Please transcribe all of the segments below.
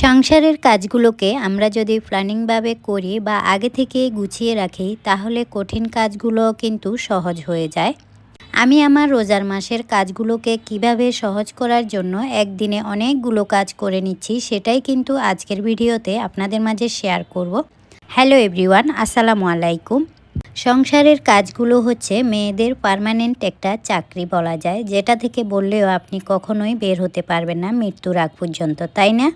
সংসারের কাজগুলোকে আমরা যদি প্ল্যানিংভাবে করি বা আগে থেকে গুছিয়ে রাখি, তাহলে কঠিন কাজগুলো কিন্তু সহজ হয়ে যায়। আমি আমার রোজার মাসের কাজগুলোকে কীভাবে সহজ করার জন্য একদিনে অনেকগুলো কাজ করে নিচ্ছি, সেটাই কিন্তু আজকের ভিডিওতে আপনাদের মাঝে শেয়ার করব। হ্যালো এভরিওয়ান, আসসালামু আলাইকুম। সংসারের কাজগুলো হচ্ছে মেয়েদের পার্মানেন্ট একটা চাকরি বলা যায়, যেটা থেকে বললেও আপনি কখনোই বের হতে পারবেন না মৃত্যুর আগ পর্যন্ত, তাই না?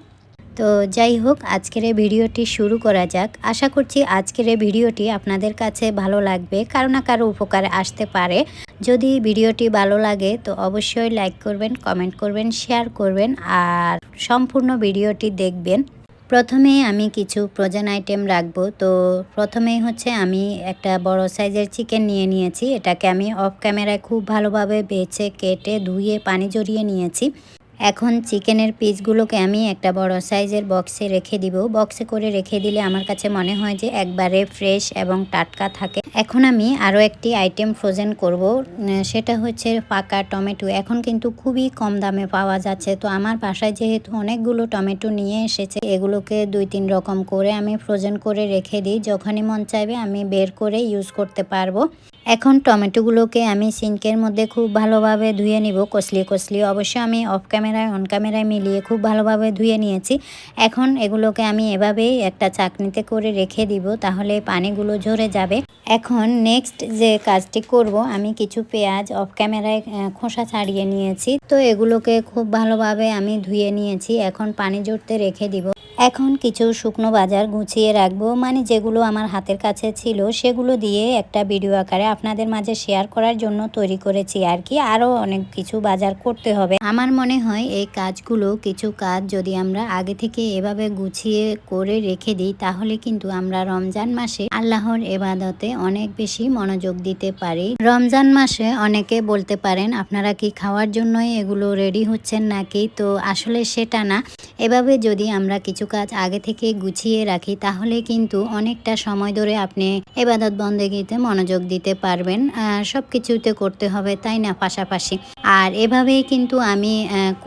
তো যাই হোক, আজকের এই ভিডিওটি শুরু করা যাক। আশা করছি আজকের এই ভিডিওটি আপনাদের কাছে ভালো লাগবে, কারও না কারও উপকারে আসতে পারে। যদি ভিডিওটি ভালো লাগে, তো অবশ্যই লাইক করবেন কমেন্ট করবেন শেয়ার করবেন, আর সম্পূর্ণ ভিডিওটি দেখবেন। প্রথমে আমি কিছু প্রোজন আইটেম রাখব। তো প্রথমেই হচ্ছে আমি একটা বড় সাইজের চিকেন নিয়ে নিয়েছি। এটাকে আমি অফ ক্যামেরায় খুব ভালোভাবে বেছে, কেটে, ধুয়ে, পানি জড়িয়ে নিয়েছি। এখন চিকেনের পিসগুলোকে আমি একটা বড় সাইজের বক্সে রেখে দিব। বক্সে করে রেখে দিলে আমার কাছে মনে হয় যে একবারে ফ্রেশ এবং টাটকা থাকে। এখন আমি আরও একটি আইটেম ফ্রোজেন করব সেটা হচ্ছে পাকা টমেটো। এখন কিন্তু খুবই কম দামে পাওয়া যাচ্ছে। তো আমার বাসায় যেহেতু অনেকগুলো টমেটো নিয়ে এসেছে, এগুলোকে দুই তিন রকম করে আমি ফ্রোজেন করে রেখে দিই। যখনই মন চাইবে আমি বের করে ইউজ করতে পারব। এখন টমেটোগুলোকে আমি সিঙ্কের মধ্যে খুব ভালোভাবে ধুয়ে নিব। কসলিয়ে কসলিয়ে অবশ্য আমি অফ ক্যামেরায় অন ক্যামেরায় মিলিয়ে খুব ভালোভাবে ধুয়ে নিয়েছি। এখন এগুলোকে আমি এভাবেই একটা চাকনিতে করে রেখে দিব, তাহলে পানিগুলো ঝরে যাবে। এখন নেক্সট যে কাজটি করব, আমি কিছু পেঁয়াজ অফ ক্যামেরায় খোসা ছাড়িয়ে নিয়েছি। তো এগুলোকে খুব ভালোভাবে আমি ধুয়ে নিয়েছি, এখন পানি জড়তে রেখে দিব। এখন কিছু শুকনো বাজার গুছিয়ে রাখব। মানে যেগুলো আমার হাতের কাছে ছিল, সেগুলো দিয়ে একটা ভিডিও আকারে আপনাদের মাঝে শেয়ার করার জন্য তৈরি করেছি আর কি। আরও অনেক কিছু বাজার করতে হবে। আমার মনে হয় এই কাজগুলো কিছু কাজ যদি আমরা আগে থেকে এভাবে গুছিয়ে করে রেখে দিই, তাহলে কিন্তু আমরা রমজান মাসে আল্লাহর এবাদতে অনেক বেশি মনোযোগ দিতে পারি। রমজান মাসে অনেকে বলতে পারেন, আপনারা কি খাওয়ার জন্যই এগুলো রেডি হচ্ছেন নাকি? তো আসলে সেটা না। এভাবে যদি আমরা কিছু কাজ আগে থেকে গুছিয়ে রাখি, তাহলে কিন্তু অনেকটা সময় ধরে আপনি এবাদত বন্দেগিতে মনোযোগ দিতে পারবেন। সব কিছুতে করতে হবে, তাই না? পাশাপাশি। আর এভাবেই কিন্তু আমি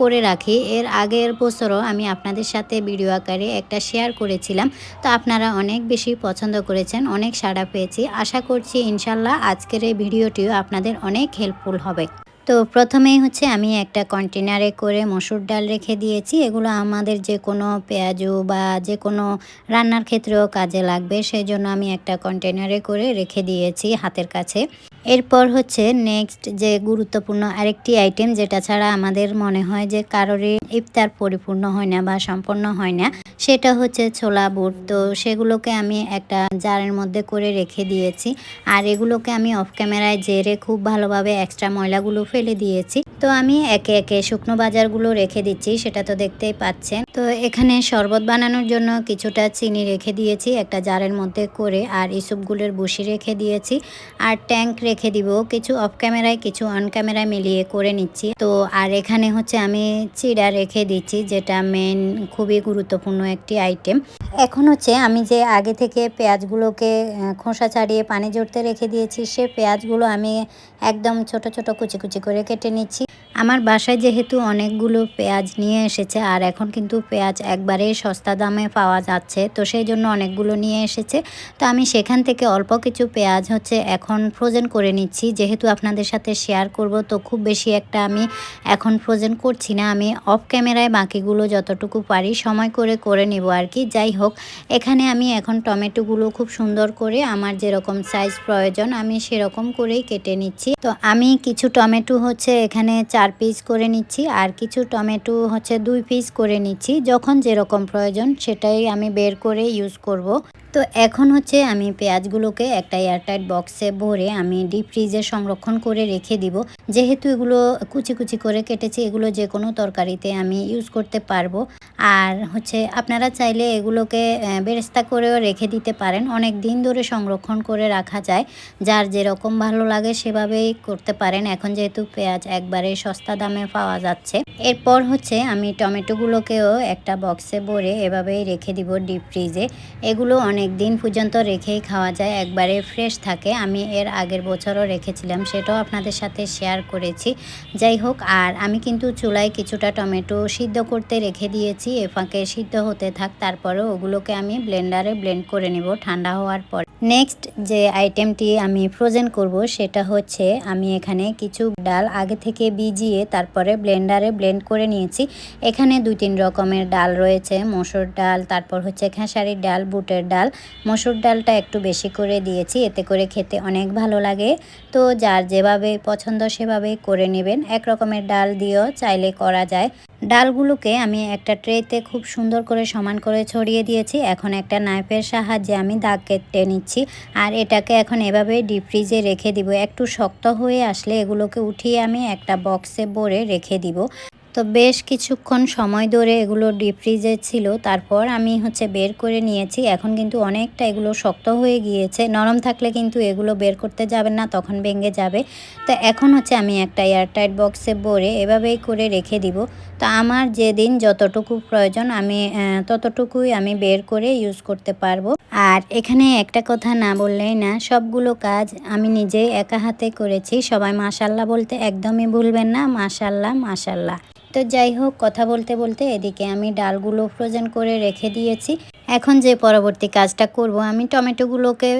করে রাখি। এর আগের বছরও আমি আপনাদের সাথে ভিডিও আকারে একটা শেয়ার করেছিলাম। তো আপনারা অনেক বেশি পছন্দ করেছেন, অনেক সাড়া পেয়েছি। আশা করছি ইনশাল্লাহ আজকের এই ভিডিওটিও আপনাদের অনেক হেল্পফুল হবে। তো প্রথমেই হচ্ছে আমি একটা কন্টেনারে করে মসুর ডাল রেখে দিয়েছি। এগুলো আমাদের যে কোনো পেঁয়াজু বা যে কোনো রান্নার ক্ষেত্রেও কাজে লাগবে সেই জন্য আমি একটা কন্টেনারে করে রেখে দিয়েছি হাতের কাছে। এরপর হচ্ছে নেক্সট যে গুরুত্বপূর্ণ আরেকটি আইটেম যেটা ছাড়া আমাদের মনে হয় যে কারোরই ইফতার পরিপূর্ণ হয় না বা সম্পন্ন হয় না, সেটা হচ্ছে ছোলা, বুট। তো সেগুলোকে আমি একটা জারের মধ্যে করে রেখে দিয়েছি। আর এগুলোকে আমি অফ ক্যামেরায় জেরে খুব ভালোভাবে এক্সট্রা ময়লাগুলো ফেলে দিয়েছি। তো আমি একে একে শুকনো বাজারগুলো রেখে দিচ্ছি, সেটা তো দেখতেই পাচ্ছেন। তো এখানে শরবত বানানোর জন্য কিছুটা চিনি রেখে দিয়েছি, একটা জারের মধ্যে করে, আর ইসুপগুলোর বসি রেখে দিয়েছি। আর ট্যাঙ্ক রেখে দিব, কিছু অফ ক্যামেরায়, কিছু অন ক্যামেরায় মিলিয়ে করে নিচ্ছি। তো আর এখানে হচ্ছে আমি চিড়া রেখে দিচ্ছি, যেটা মেন খুবই গুরুত্বপূর্ণ একটি আইটেম এখন হচ্ছে আমি যে আগে থেকে পেঁয়াজগুলোকে খোসা ছাড়িয়ে পানি জড়তে রেখে দিয়েছি, সে পেঁয়াজগুলো আমি একদম ছোট ছোট কুচি কুচি করে কেটে নিচ্ছি। আমার বাসায় যেহেতু অনেকগুলো পেঁয়াজ নিয়ে এসেছে, আর এখন কিন্তু পেঁয়াজ একবারে সস্তা দামে পাওয়া যাচ্ছে, তো সেই জন্য অনেকগুলো নিয়ে এসেছে। তো আমি সেখান থেকে অল্প কিছু পেঁয়াজ হচ্ছে এখন ফ্রোজেন করে নিচ্ছি। যেহেতু আপনাদের সাথে শেয়ার করব, তো খুব বেশি একটা আমি এখন ফ্রোজেন করছি না। আমি অফ ক্যামেরায় বাকিগুলো যতটুকু পারি সময় করে করে নিব আর কি। যাই হোক, এখানে আমি এখন টমেটোগুলো খুব সুন্দর করে আমার যেরকম সাইজ প্রয়োজন, আমি সেরকম করেই কেটে নিচ্ছি। তো আমি কিছু টমেটো হচ্ছে এখানে চার পিস করে নিচ্ছি, আর কিছু টমেটো হচ্ছে দুই পিস করে নিচ্ছি, যখন যেরকম প্রয়োজন সেটাই আমি বের করে ইউজ করব। তো এখন হচ্ছে আমি পেঁয়াজগুলোকে একটা এয়ারটাইট বক্সে ভরে আমি ডিপ ফ্রিজে সংরক্ষণ করে রেখে দিব। যেহেতু এগুলো কুচি কুচি করে কেটেছি, এগুলো যে কোনো তরকারিতে আমি ইউজ করতে পারব। আর হচ্ছে আপনারা চাইলে এগুলোকে বেরেস্তা করেও রেখে দিতে পারেন। অনেক দিন ধরে সংরক্ষণ করে রাখা যায়। যার যেরকম ভালো লাগে সেভাবেই করতে পারেন। এখন যেহেতু পেঁয়াজ একবারে সস্তা দামে পাওয়া যাচ্ছে। এরপর হচ্ছে আমি টমেটোগুলোকেও একটা বক্সে ভরে এভাবেই রেখে দিব ডিপ ফ্রিজে। এগুলো অনেক অনেক দিন পর্যন্ত রেখেই খাওয়া যায়, একবারে ফ্রেশ থাকে। আমি এর আগের বছরও রেখেছিলাম, সেটাও আপনাদের সাথে শেয়ার করেছি। যাই হোক, আর আমি কিন্তু চুলায় কিছুটা টমেটো সিদ্ধ করতে রেখে দিয়েছি, এ ফাঁকে সিদ্ধ হতে থাক তারপরে ওগুলোকে আমি ব্লেন্ডারে ব্লেন্ড করে নেব, ঠান্ডা হওয়ার পর। নেক্সট যে আইটেমটি আমি ফ্রোজেন করব সেটা হচ্ছে আমি এখানে কিছু ডাল আগে থেকে ভিজিয়ে তারপরে ব্লেন্ডারে ব্লেন্ড করে নিয়েছি। এখানে দুই তিন রকমের ডাল রয়েছে, মসুর ডাল, তারপর হচ্ছে খেসারির ডাল, বুটের ডাল। মসুর ডালটা একটু বেশি করে দিয়েছি, এতে করে খেতে অনেক ভালো লাগে। তো যার যেভাবে পছন্দ সেভাবে করে নেবেন। এক রকমের ডাল দিয়েও চাইলে করা যায়। ডালগুলোকে আমি একটা ট্রেতে খুব সুন্দর করে সমান করে ছড়িয়ে দিয়েছি। এখন একটা নাইফের সাহায্যে আমি দাগ কেটে নিচ্ছি। আর এটাকে এখন এভাবে ডিপ ফ্রিজে রেখে দিব। একটু শক্ত হয়ে আসলে এগুলোকে উঠিয়ে আমি একটা বক্সে ভরে রেখে দিব। তো বেশ কিছুক্ষণ সময় ধরে এগুলো ডিপ ফ্রিজে ছিল। তারপর আমি হচ্ছে বের করে নিয়েছি। এখন কিন্তু অনেকটা এগুলো শক্ত হয়ে গিয়েছে। নরম থাকলে কিন্তু এগুলো বের করতে যাবেন না, তখন ভেঙে যাবে। তো এখন হচ্ছে আমি একটা এয়ারটাইট বক্সে ভরে এভাবেই করে রেখে দিব। তো আমার যেদিন যতটুকু প্রয়োজন আমি ততটুকুই আমি বের করে ইউজ করতে পারব। আর এখানে একটা কথা না বললেই না, সবগুলো কাজ আমি নিজেই একা হাতে করেছি। সবাই মাসাল্লাহ বলতে একদমই ভুলবেন না মাসাল্লাহ মাসাল্লাহ তো যাই হোক, কথা বলতে বলতে এদিকে আমি ডালগুলো ফ্রোজেন করে রেখে দিয়েছি। এখন যে পরবর্তী কাজটা করব, আমি টমেটোগুলোকে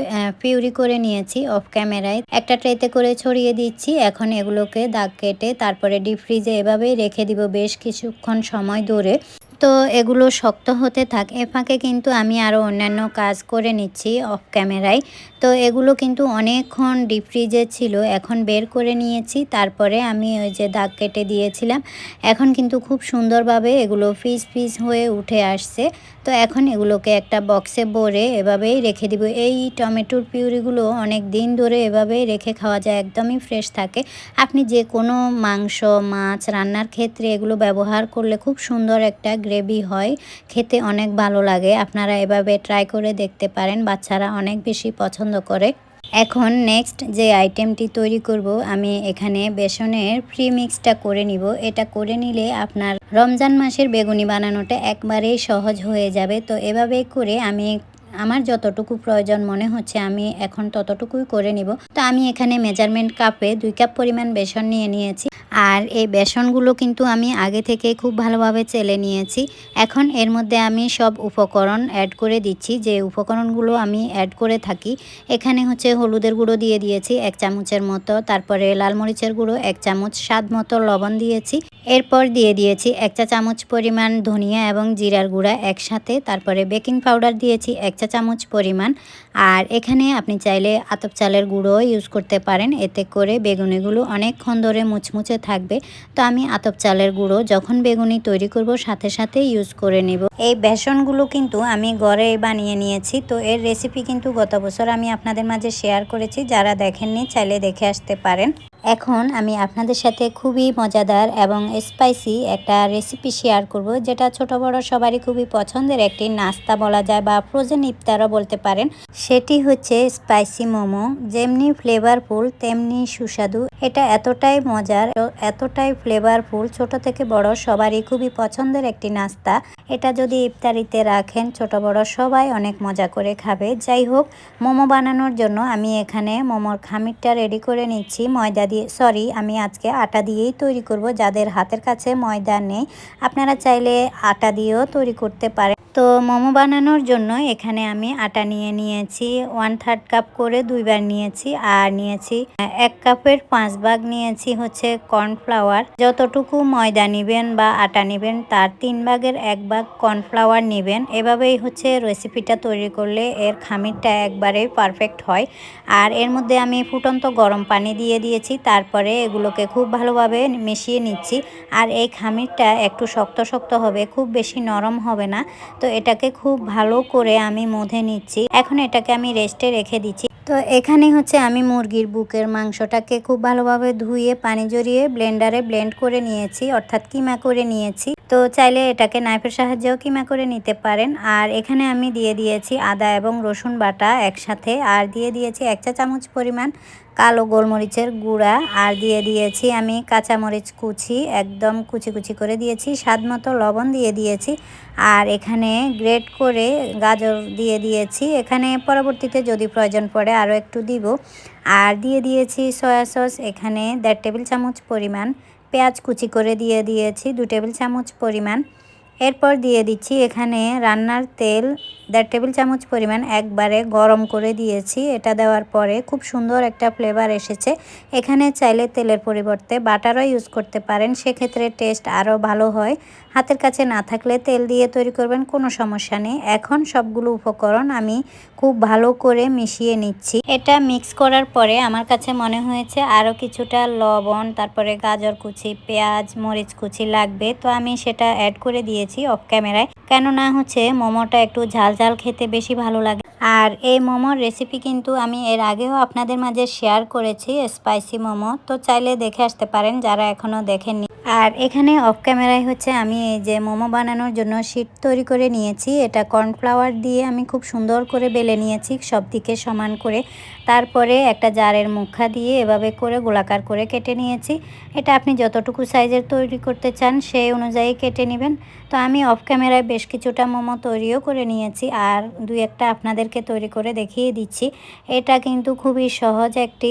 পিউরি করে নিয়েছি অফ ক্যামেরায় একটা ট্রেতে করে ছড়িয়ে দিচ্ছি। এখন এগুলোকে দাগ কেটে তারপরে ডিপ ফ্রিজে এভাবেই রেখে দিব বেশ কিছুক্ষণ সময় ধরে। তো এগুলো শক্ত হতে থাকে, এ ফাঁকে কিন্তু আমি আরও অন্যান্য কাজ করে নিচ্ছি অফ ক্যামেরায় তো এগুলো কিন্তু অনেকক্ষণ ডিপ ফ্রিজে ছিল, এখন বের করে নিয়েছি। তারপরে আমি ওই যে দাগ কেটে দিয়েছিলাম। এখন কিন্তু খুব সুন্দরভাবে এগুলো ফিস ফিস হয়ে উঠে আসছে। তো এখন এগুলোকে একটা বক্সে ভরে এভাবেই রেখে দিব। এই টমেটোর পিউরিগুলো অনেক দিন ধরে এভাবেই রেখে খাওয়া যায়, একদমই ফ্রেশ থাকে। আপনি যে কোনো মাংস, মাছ রান্নার ক্ষেত্রে এগুলো ব্যবহার করলে খুব সুন্দর একটা গ্রেভি হয়। খেতে অনেক ভালো লাগে। আপনারা এভাবে ট্রাই করে দেখতে পারেন। বাচ্চারা অনেক বেশি পছন্দ করে। এখন নেক্সট যে আইটেমটি তৈরি করব, আমি এখানে বেসনের ফ্রি মিক্সটা করে নিব। এটা করে নিলে আপনার রমজান মাসের বেগুনি বানানোটা একবারেই সহজ হয়ে যাবে। তো এভাবেই করে আমি আমার যতটুকু প্রয়োজন মনে হচ্ছে আমি এখন ততটুকুই করে নিব। তো আমি এখানে মেজারমেন্ট কাপে দুই কাপ পরিমাণ বেসন নিয়ে নিয়েছি। আর এই বেসনগুলো কিন্তু আমি আগে থেকে খুব ভালোভাবে চেলে নিয়েছি। এখন এর মধ্যে আমি সব উপকরণ অ্যাড করে দিচ্ছি। যে উপকরণগুলো আমি অ্যাড করে থাকি, এখানে হচ্ছে হলুদের গুঁড়ো দিয়ে দিয়েছি এক চামচের মতো। তারপরে লাল মরিচের গুঁড়ো এক চামচ স্বাদ মতো লবণ দিয়েছি। এরপর দিয়ে দিয়েছি এক চা চামচ পরিমাণ ধনিয়া এবং জিরার গুঁড়া একসাথে। তারপরে বেকিং পাউডার দিয়েছি এক চা চামচ পরিমাণ। আর এখানে আপনি চাইলে আতপ চালের গুঁড়ো ইউজ করতে পারেন। এতে করে বেগুনিগুলো অনেকক্ষণ ধরে মুচমুচে থাকবে। তো আমি আতপ চালের গুঁড়ো যখন বেগুনি তৈরি করব, সাথে সাথে ইউজ করে নিব। এই বেসনগুলো কিন্তু আমি ঘরে বানিয়ে নিয়েছি। তো এর রেসিপি কিন্তু গত বছর আমি আপনাদের মাঝে শেয়ার করেছি। যারা দেখেননি, চাইলে দেখে আসতে পারেন। এখন আমি আপনাদের সাথে খুবই মজাদার এবং স্পাইসি একটা রেসিপি শেয়ার করব, যেটা ছোট বড় সবারই খুবই পছন্দের। একটি নাস্তা বলা যায় বা ফ্রোজেন ইফতারও বলতে পারেন, সেটি হচ্ছে স্পাইসি মোমো। যেমনি ফ্লেভারফুল তেমনি সুস্বাদু। এটা এতটাই মজার এতটাই ফ্লেভারফুল ছোট থেকে বড় সবারই খুবই পছন্দের একটি নাস্তা। এটা যদি ইফতারিতে রাখেন, ছোট বড় সবাই অনেক মজা করে খাবে। যাই হোক, মোমো বানানোর জন্য আমি এখানে মোমোর খামিরটা রেডি করে নিচ্ছি। ময়দা দিয়ে সরি আমি আজকে আটা দিয়েই তৈরি করব। যাদের হাতের কাছে ময়দা নেই, আপনারা চাইলে আটা দিয়েও তৈরি করতে পারেন। তো মোমো বানানোর জন্য এখানে আমি আটা নিয়ে নিয়েছি ওয়ান থার্ড কাপ করে দুইবার নিয়েছি আর নিয়েছি, এক কাপের পাঁচ ভাগ নিয়েছি হচ্ছে কর্নফ্লাওয়ার যতটুকু ময়দা নেবেন বা আটা নেবেন তার তিন ভাগের এক ভাগ কর্নফ্লাওয়ার নেবেন। এভাবেই হচ্ছে রেসিপিটা তৈরি করলে এর খামিরটা একবারেই পারফেক্ট হয়। আর এর মধ্যে আমি ফুটন্ত গরম পানি দিয়ে দিয়েছি, তারপরে এগুলোকে খুব ভালোভাবে মিশিয়ে নিচ্ছি। আর এই খামিরটা একটু শক্ত শক্ত হবে, খুব বেশি নরম হবে না। তো এটাকে খুব ভালো করে আমি মধে নিচ্ছি। এখন এটাকে আমি রেস্টে রেখে দিচ্ছি। তো এখানে হচ্ছে আমি মুরগির বুকের মাংসটাকে খুব ভালোভাবে ধুয়ে, পানি জড়িয়ে ব্লেন্ডারে ব্লেন্ড করে নিয়েছি, অর্থাৎ কিমা করে নিয়েছি। তো চাইলে এটাকে নাইফের সাহায্যেও কিমা করে নিতে পারেন। আর এখানে আমি দিয়ে দিয়েছি আদা এবং রসুন বাটা একসাথে, আর দিয়ে দিয়েছি এক চা চামচ পরিমাণ কালো গোলমরিচের গুঁড়া, আর দিয়ে দিয়েছি আমি কাঁচামরিচ কুচি, একদম কুচি কুচি করে দিয়েছি, স্বাদ মতো লবণ দিয়ে দিয়েছি। আর এখানে গ্রেট করে গাজর দিয়ে দিয়েছি। এখানে পরবর্তীতে যদি প্রয়োজন পড়ে আরও একটু দিব। আর দিয়ে দিয়েছি সয়া সস, এখানে দেড় টেবিল চামচ পরিমাণ পেঁয়াজ কুচি করে দিয়ে দিয়েছি, দু টেবিল চামচ পরিমাণ। এরপর দিয়ে দিচ্ছি এখানে রান্নার তেল দেড় টেবিল চামচ পরিমাণ একবারে গরম করে দিয়েছি। এটা দেওয়ার পরে খুব সুন্দর একটা ফ্লেভার এসেছে। এখানে চাইলে তেলের পরিবর্তে বাটারও ইউজ করতে পারেন। সেক্ষেত্রে টেস্ট আরও ভালো হয়। হাতের কাছে না থাকলে তেল দিয়ে তৈরি করবেন, কোনো সমস্যা নেই। এখন সবগুলো উপকরণ আমি খুব ভালো করে মিশিয়ে নিচ্ছি। এটা মিক্স করার পরে আমার কাছে মনে হয়েছে আরও কিছুটা লবণ, তারপরে গাজর কুচি, পেঁয়াজ, মরিচ কুচি লাগবে। তো আমি সেটা অ্যাড করে দিয়েছি অফ ক্যামেরায় কেননা হচ্ছে মোমোটা একটু ঝাল ঝাল খেতে বেশি ভালো লাগে। আর এই মোমোর রেসিপি কিন্তু আমি এর আগেও আপনাদের মাঝে শেয়ার করেছি স্পাইসি মোমো। তো চাইলে দেখে আসতে পারেন, যারা এখনও দেখেননি। আর এখানে অফ ক্যামেরায় হচ্ছে আমি এই যে মোমো বানানোর জন্য শীট তৈরি করে নিয়েছি। এটা কর্নফ্লাওয়ার দিয়ে আমি খুব সুন্দর করে বেলে নিয়েছি সব দিকে সমান করে। তারপরে একটা জারের মুখা দিয়ে এভাবে করে গোলাকার করে কেটে নিয়েছি। এটা আপনি যতটুকু সাইজের তৈরি করতে চান সেই অনুযায়ী কেটে নেবেন। তো আমি অফ ক্যামেরায় বেশ কিছুটা মোমো তৈরিও করে নিয়েছি আর দুই একটা আপনাদেরকে তৈরি করে দেখিয়ে দিচ্ছি। এটা কিন্তু খুবই সহজ একটি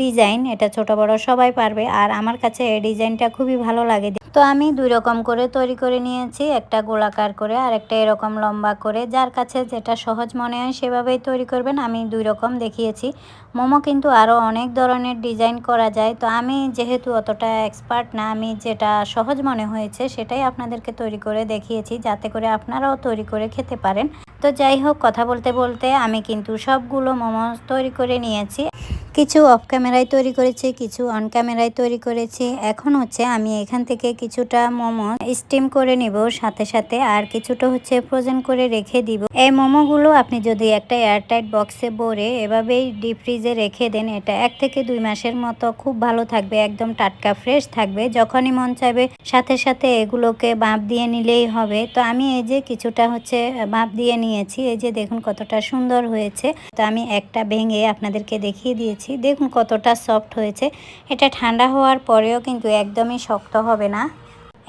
ডিজাইন এটা ছোট বড় সবাই পারবে। আর আমার কাছে এই ডিজাইনটা খুবই ভালো লাগে তো আমি দুই রকম করে তৈরি করে নিয়েছি। একটা গোলাকার করে, আর একটা এরকম লম্বা করে। যার কাছে যেটা সহজ মনে হয় সেভাবেই তৈরি করবেন। আমি দুই রকম দেখিয়েছি। মোমো কিন্তু আরও অনেক ধরনের ডিজাইন করা যায়। তো আমি যেহেতু অতটা এক্সপার্ট না, আমি যেটা সহজ মনে হয়েছে সেটাই আপনাদেরকে তৈরি করে দেখিয়েছি, যাতে করে আপনারাও তৈরি করে খেতে পারেন। তো যাই হোক, কথা বলতে বলতে আমি কিন্তু সবগুলো মোমো তৈরি করে নিয়েছি। কিছু অফ ক্যামেরায় তৈরি করেছি, কিছু অন ক্যামেরায় তৈরি করেছি। এখন হচ্ছে আমি এখান থেকে কিছুটা মোমো স্টিম করে নিব সাথে সাথে, আর কিছুটা হচ্ছে ফ্রোজেন করে রেখে দিব। এই মোমোগুলো আপনি যদি একটা এয়ারটাইট বক্সে ভরে এভাবেই ডিপ ফ্রিজে রেখে দেন এটা। এক থেকে দুই মাসের মতো খুব ভালো থাকবে, একদম টাটকা, ফ্রেশ থাকবে। যখনই মন চাইবে সাথে সাথে এগুলোকে বাঁপ দিয়ে নিলেই হবে। তো আমি এই যে কিছুটা হচ্ছে বাঁপ দিয়ে নিয়েছি, এই যে দেখুন কতটা সুন্দর হয়েছে। তো আমি একটা ভেঙে আপনাদেরকে দেখিয়ে দিয়েছি। দেখুন কতটা সফট হয়েছে। এটা ঠান্ডা হওয়ার পরেও কিন্তু একদমই শক্ত হবে না।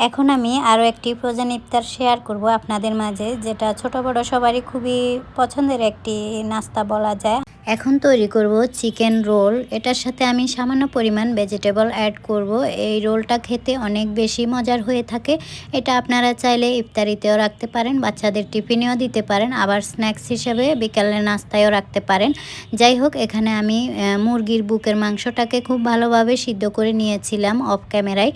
এখন আমি আরও একটি ফ্রোজেন ইফতার শেয়ার করব আপনাদের মাঝে, যেটা ছোট বড় সবারই খুবই পছন্দের একটি নাস্তা বলা যায়। এখন তৈরি করব চিকেন রোল। এটার সাথে আমি সামান্য পরিমাণ ভেজিটেবল অ্যাড করব। এই রোলটা খেতে অনেক বেশি মজার হয়ে থাকে। এটা আপনারা চাইলে ইফতারিতেও রাখতে পারেন, বাচ্চাদের টিফিনেও দিতে পারেন, আবার স্ন্যাক্স হিসেবে বিকালের নাস্তায়ও রাখতে পারেন। যাই হোক, এখানে আমি মুরগির বুকের মাংসটাকে খুব ভালোভাবে সিদ্ধ করে নিয়েছিলাম অফ ক্যামেরায়।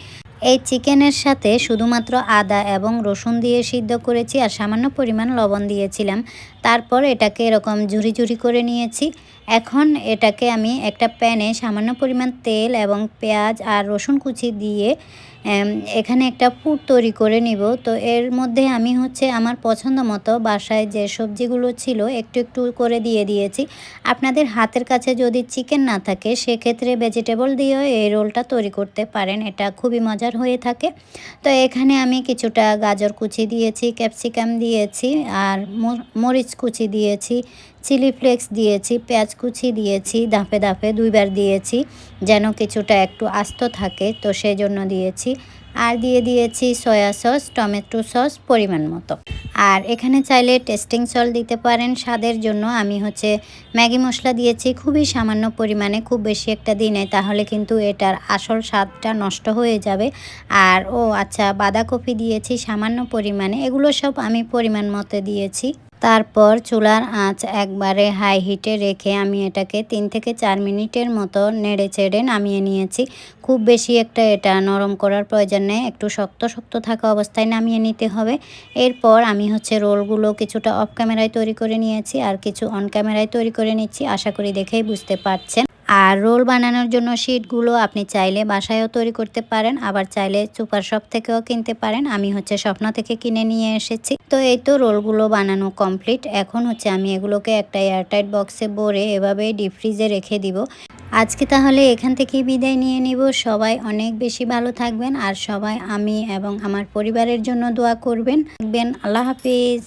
এই চিকেনের সাথে শুধুমাত্র আদা এবং রসুন দিয়ে সিদ্ধ করেছি আর সামান্য পরিমাণ লবণ দিয়েছিলাম। তারপর এটাকে এরকম ঝুরি ঝুড়ি করে নিয়েছি। এখন এটাকে আমি একটা প্যানে সামান্য পরিমাণ তেল এবং পেঁয়াজ আর রসুন কুচি দিয়ে এখানে একটা পুর তৈরি করে নিব। তো এর মধ্যে আমি হচ্ছে আমার পছন্দ মতো বাসায় যে সবজিগুলো ছিল একটু একটু করে দিয়ে দিয়েছি। আপনাদের হাতের কাছে যদি চিকেন না থাকে, সেক্ষেত্রে ভেজিটেবল দিয়েও এই রোলটা তৈরি করতে পারেন, এটা খুবই মজার হয়ে থাকে। তো এখানে আমি কিছুটা গাজর কুচি দিয়েছি, ক্যাপসিকাম দিয়েছি আর মরিচ কুচি দিয়েছি চিলি ফ্লেক্স দিয়েছি, পেঁয়াজ কুচি দিয়েছি দাফে দাফে দুইবার দিয়েছি, যেন কিছুটা একটু আস্ত থাকে, তো সেই জন্য দিয়েছি। আর দিয়ে দিয়েছি সয়া সস, টমেটো সস পরিমাণ মতো। আর এখানে চাইলে টেস্টিং সল দিতে পারেন, স্বাদের জন্য। আমি হচ্ছে ম্যাগি মশলা দিয়েছি, খুবই সামান্য পরিমাণে, খুব বেশি একটা দিনে তাহলে কিন্তু এটার আসল স্বাদটা নষ্ট হয়ে যাবে। আর ও আচ্ছা বাঁধাকপি দিয়েছি সামান্য পরিমাণে, এগুলো সব আমি পরিমাণ মতো দিয়েছি। তারপর চুলার আঁচ একবারে হাই হিটে রেখে আমি এটাকে তিন থেকে চার মিনিটের মতো নেড়ে চেড়ে নামিয়ে নিয়েছি। খুব বেশি একটা এটা নরম করার প্রয়োজন নেই। একটু শক্ত শক্ত থাকা অবস্থায় নামিয়ে নিতে হবে। এরপর আমি হচ্ছে রোলগুলো কিছুটা অফ ক্যামেরায় তৈরি করে নিয়েছি আর কিছু অন ক্যামেরায় তৈরি করে নিচ্ছি। আশা করি দেখেই বুঝতে পারছেন। আর রোল বানানোর জন্য শিটগুলো আপনি চাইলে বাসায়ও তৈরি করতে পারেন, আবার চাইলে সুপার শপ থেকেও কিনতে পারেন। আমি হচ্ছে স্বপ্ন থেকে কিনে নিয়ে এসেছি। তো এই তো রোলগুলো বানানো কমপ্লিট এখন হচ্ছে আমি এগুলোকে একটা এয়ারটাইট বক্সে ভরে এভাবে ডিপ ফ্রিজে রেখে দিব। আজকে তাহলে এখান থেকেই বিদায় নিয়ে নিব। সবাই অনেক বেশি ভালো থাকবেন আর সবাই আমি এবং আমার পরিবারের জন্য দোয়া করবেন। আল্লাহ হাফিজ।